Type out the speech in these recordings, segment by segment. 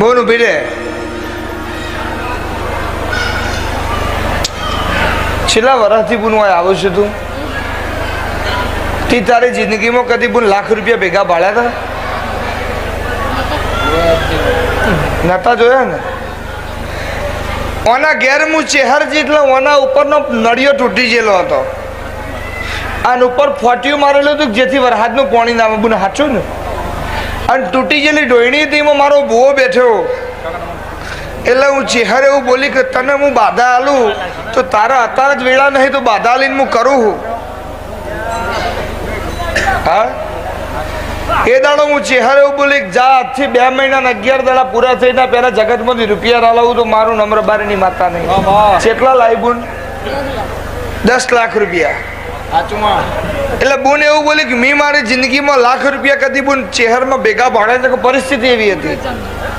બોલ પીડે છેલ્લા વર્ષથી પણ હું આવું છે તું? તી તારી જિંદગીમાં કદી પણ લાખ રૂપિયા ભેગા ભાડ્યા હતા નતા જોયા ને? ઓના ઘેર હું ચેહર જેટલો ઓના ઉપરનો નળિયો તૂટી ગયેલો હતો. આન ઉપર ફોટ્યું મારેલું હતું જેથી વરસાદનું પાણી ના બુને બુન સાચું ને? અને તૂટી ગયેલી ડોયણી હતી એમાં મારો ભૂવો બેઠો. એટલે હું ચેહરે એવું બોલી કે તને હું બાધા આલું તો તારા અત્યારે જ વેળા નહીં તો બાધા લઈને હું કરું હું. હા? એ દાડો હું ચેહરે એવું બોલી જા આજથી બે મહિના અગિયાર દાડા પૂરા થઈને પહેલા જગતમાંથી રૂપિયા રાલાવું તો મારું નમ્ર બારીની માતા નહીં. કેટલા લાવી દસ લાખ રૂપિયા. એટલે બુન એવું બોલી કે મેં મારી જિંદગીમાં લાખ રૂપિયા કદી બોન ચહેરમાં ભેગા ભાડે તો પરિસ્થિતિ એવી હતી.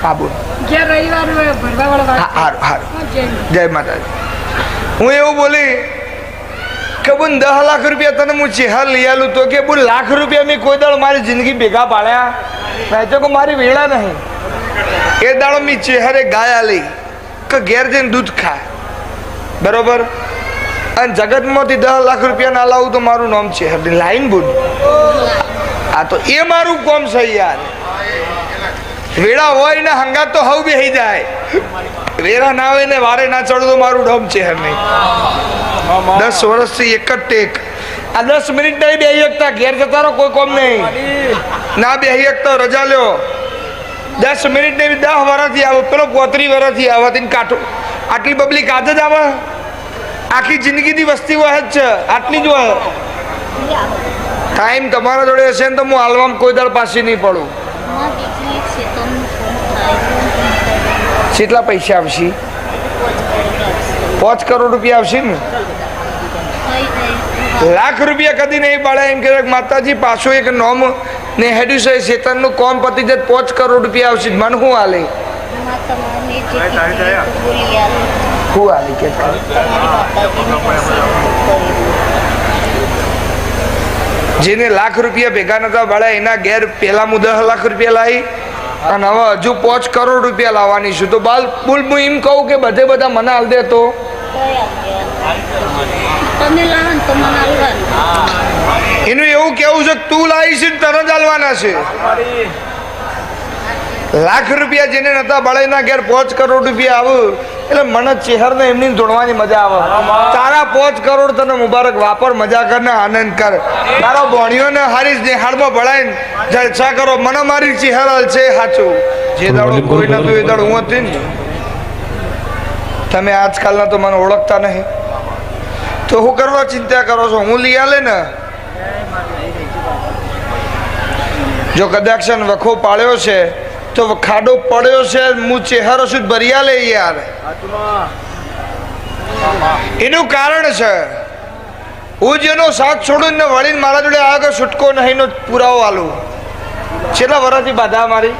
હા બુન જય માતા. માતાજી. હું એવું બોલી કે બોન દસ લાખ રૂપિયા તને હું ચહેર લઈ આલું તો કે બુન લાખ રૂપિયા મેં કોઈ દાડો મારી જિંદગી ભેગા પાડ્યા? મેં તો કે મારી વેળા નહીં. એ દાડો મેં ચહેરે ગાય આલી કે ઘેર જઈને દૂધ ખાય. બરોબર? અને જગતમાંથી દસ લાખ રૂપિયા ના લાવું તો મારું નામ છે. લાઈન બોલ. આ તો એ મારું કોમ છે યાર. વેળા હોય ને હંગાત તો હવ બેહી જાય. વેરા ના આવે ને વારે ના ચડો તો મારું ડમ છે નહીં દસ વર્ષથી એક જ ટેક. આ દસ મિનિટ નહીં બે એકતા, ઘેર જતા રહો, કોઈ કોમ નહીં. ના બે એકતા, રજા લ્યો. દસ મિનિટ નહીં દસ વર્ષથી આવો. પેલો પોત્રી વર્ષથી આવવાથી કાઢો આટલી પબ્લિક આજે જ આવે. આખી જિંદગીની વસ્તી વહે જ છે. આટલી જ વહે. ટાઈમ તમારા જોડે હશે ને તો હું આલવામ કોઈ દાડ પાછી નહીં પડું. કેટલા પૈસા આવશે? પાંચ કરોડ રૂપિયા આવશે ને? લાખ રૂપિયા કદી નહીં પાડે. એમ કે માતાજી પાછું એક નોમ ને હેડ્યું છે શેતનનું કોમ પતી જાય પાંચ કરોડ રૂપિયા આવશે. મને શું હાલે? હાલે કે જેને લાખ રૂપિયા ભેગા નતા પાડ્યા એના ઘેર પહેલા હું દસ લાખ રૂપિયા લાવી અને હવે હજુ પાંચ કરોડ રૂપિયા લાવવાની છું. તો બાલ બોલ હું એમ કહું કે બધે બધા મને હાલ દે તો. લાવો એનું એવું કેવું છે કે તું લાવીશ ને તને જ હાલવાના છે. લાખ રૂપિયા જેને નતા બળે એના ઘેર પાંચ કરોડ રૂપિયા આવે. એટલે મને ચહેરને એમની જોડવાની મજા આવે. તારા પોચ કરોડ તને મુબારક વાપર મજા કર ને આનંદ કર. તારો બોણીઓને હારી નિહાળમાં ભળાય ને જલસા કરો. મને મારી ચહેર છે સાચું. જે દાડો કોઈ નતું એ દાડો હું હતી ને. તમે આજકાલના તો મને ઓળખતા નહીં. તો હું કરવા ચિંતા કરો છો? હું લઈ આલે ને? જો કદાચ વખો પાળ્યો છે તો ખાડો પડ્યો છે હું ચહેરો સુધી ભર્યા લે યાર? એનું કારણ છે હું જેનો સાથ છોડું ને વળીને મારા જોડે આગળ છૂટકો નહીં નો પુરાવો આલું. છેલ્લા વર્ષથી બાધા મારી?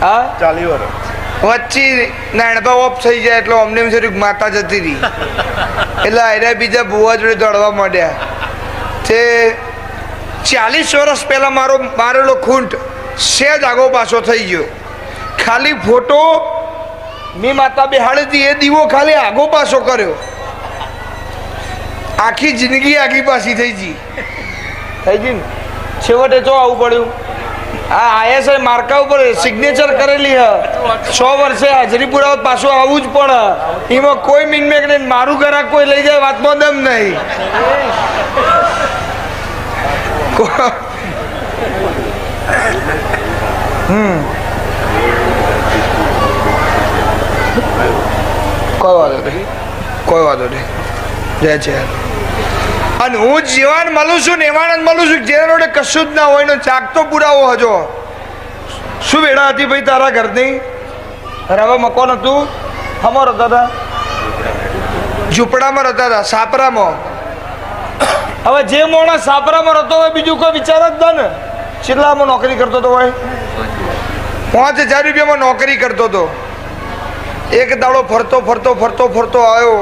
હા? ચાલી વર્ષ વચ્ચે નાણભા ઓફ થઈ જાય એટલે અમને એમ થયું માતા જતી રહી. એટલે આયરા બીજા ભુવા જોડે દોડવા માંડ્યા. તે ચાલીસ વર્ષ પહેલા મારો મારેલો ખૂંટ સેજ આગો પાછો થઈ ગયો. ખાલી ફોટો મી માતા બેહાડી હતી એ દીવો ખાલી આગો પાછો કર્યો. આખી જિંદગી આગી પાછી થઈ ગઈ. થઈ ગઈ ને? છેવટે જો આવું પડ્યું? આ આઈએસઆઈ માર્કા ઉપર સિગ્નેચર કરેલી હ. છ વર્ષે હાજરી પુરાવત પાછું આવવું જ પણ એમાં કોઈ મિનમેક નહીં. મારું ઘરાક કોઈ લઈ જાય વાતમાં દમ નહીં. કોઈ વાંધો નહીં. કોઈ વાંધો નહીં. જય છે અને હું જીવાન મળું છું ને એવાન મળું છું જેના રોડે કશું જ ના હોય ને ચાક તો પુરાવો હજો. શું વેળા હતી ભાઈ તારા ઘરની? રવા મકોન હતું? હમો રહેતા હતા? ઝૂંપડામાં રહેતા હતા, સાપરામાં. હવે જે મોણા સાપરામાં રહેતો હોય, બીજું કોઈ વિચાર જ ના ને. છેલ્લામાં નોકરી કરતો હતો ભાઈ પાંચ હજાર રૂપિયામાં નોકરી કરતો હતો. એક દાડો ફરતો ફરતો ફરતો ફરતો આવ્યો.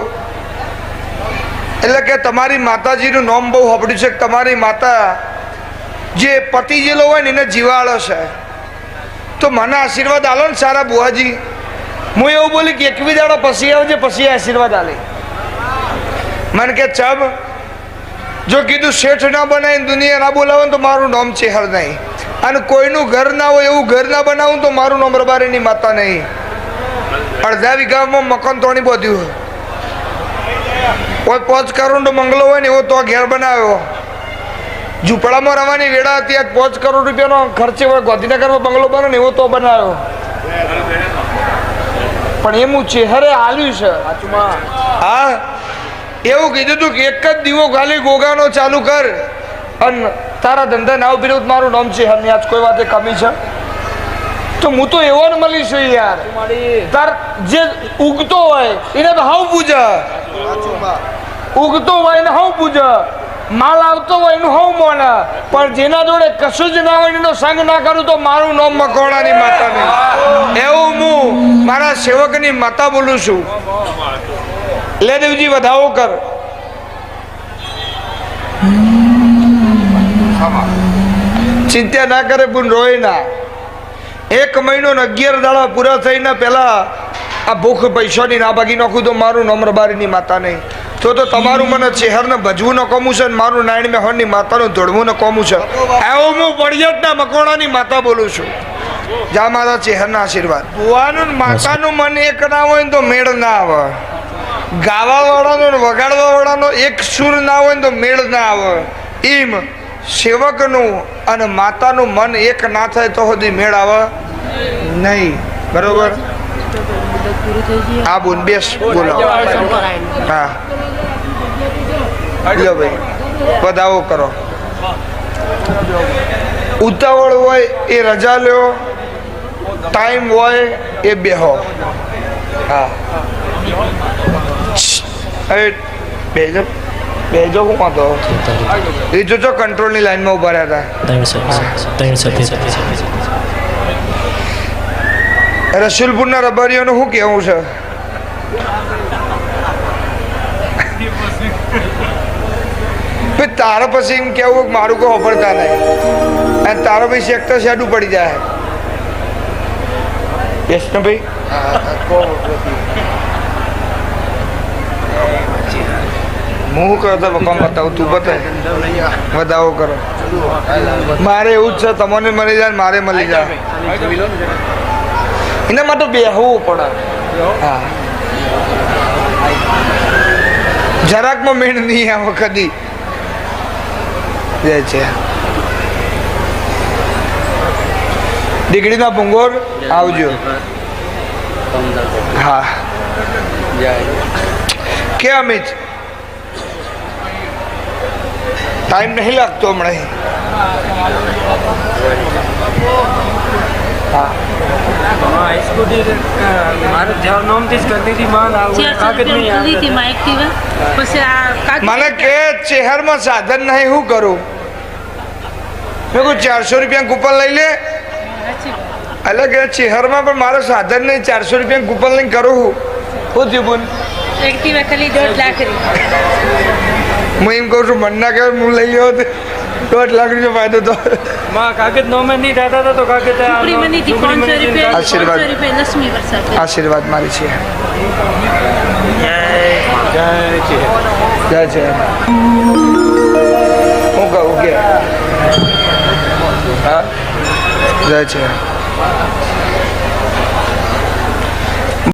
એટલે કે તમારી માતાજીનું નામ બહુ સાંભળ્યું છે તમારી માતા જે પતિ જેલો હોય ને એને જીવાળો છે. તો મને આશીર્વાદ આલો ને સારા બુવાજી હું એવું બોલી કે એકવી દાડો પછી આવજે, પછી આશીર્વાદ આલે. મને કે ચબ જો કીધું શેઠ ના બનાવીને દુનિયા ના બોલાવે તો મારું નામ ચેહર નહીં. અને કોઈનું ઘર ના હોય એવું ઘર ના બનાવું તો મારું નામ રબારીની માતા નહીં. અડધા વીઘામાં મકાન તોડી બધ્યું કોઈ પોચ કરોડ મંગલો હોય ને એવો તો ઘેર બનાવ્યો. ઝૂંપડામાં રહેવાની વેળા હતી, આજ પોચ કરોડ રૂપિયાનો ખર્ચે હોય ગાંધીનગરમાં બંગલો બને ને એવો તો બનાવ્યો. પણ એમ હું ચેહરે હાલ્યું છે. હા, એવું કીધું તું કે એક જ દીવો ખાલી ગોગાનો ચાલુ કર. અને તારા ધંધા ના ઊભી મારું નામ છે હરની આજ કોઈ વાતે કમી છે? તો હું તો એવો ને મળી છું યાર. તાર જે ઉગતો હોય, એને તો હાવ પૂજા. ઉગતો હોય ને હાવ પૂજા. માલ આવતો હોય એનું હું મોને. પણ જેના જોડે કશું જ ના હોય એનો સંગ ના કરું તો મારું નામ મકોડાની માતા નહીં એવું હું મારા સેવકની માતા બોલું છું. લે દેવજી, વધાવો કર. ચિંતા ના કરે પણ રોય ના. એક મહિનો ને અગિયાર દાડા પૂરા થઈને પહેલાં આ ભૂખ પૈસાની ના ભાગી નાખું તો મારું નમ્રબારીની માતા નહીં. તો તો તમારું મને ચહેરને ભજવું ન કમું છે ને મારું નારાયણ મેહોણની માતાનું ધોળવું ન કમું છે. એવો હું પડિયતના મકોડાની માતા બોલું છું. જા મારા ચહેરના આશીર્વાદ. ભુવાનું માતાનું મન એક ના હોય ને તો મેળ ના આવે. ગાવા વાળાનો ને વગાડવા વાળાનો એક સુર ના હોય ને તો મેળ ના આવે. એમ સેવકનું અને માતાનું મન એક ના થાય તો સુધી મેળ આવે નહીં. બરોબર? હા બોલ બેસ, બોલો. હા. લ્યો ભાઈ વધાવો કરો. ઉતાવળ હોય એ રજા લ્યો, ટાઈમ હોય એ બેહો. હા. હવે બેજો બેજો હું વાંધો એ જોજો કંટ્રોલની લાઈનમાં ઊભા રહ્યા હતા રસુલપુરના રબારીઓનું શું કેવું છે ભાઈ તારા પછી એમ કેવું મારું કોઈ હોભળતા નહીં અને તારા પછી સેક્ટર શેડું પડી જાય યસ ને ભાઈ તો પપ્પા બતાવું તું બતાવ વધાવો કરો. મારે એવું જ છે તમને મળી જાય મારે મળી જાય. એના માટે બેહવું પડે. હા. જરાકમાં મેળ નહીં આવો કદી. જય છે. દીકરીના ભૂંગોર આવજો. હા. કે અમિત ટાઈમ નહીં લાગતો હમણાં હા. સ્કૂટી મારે જ્યાં નોમથી હતી માન કે ચહેરમાં સાધન નહીં શું કરું? મેં કહું ચારસો રૂપિયા કૂપન લઈ લે. એટલે કે ચહેરમાં પણ મારો સાધન નહીં ચારસો રૂપિયા કૂપન લઈને કરું હું. શું થયું બોલ? એક્ટિવા ખાલી દોઢ લાખ હું એમ કહું છું મનના કે હું લઈ લ્યો તો દોઢ લાખ રૂપિયા ફાયદો તો માં નો મેં નહીં થતા હતા તો રૂપિયા આશીર્વાદ. આશીર્વાદ મારી છે. જય છે. હું કહું કે હા. જય છે.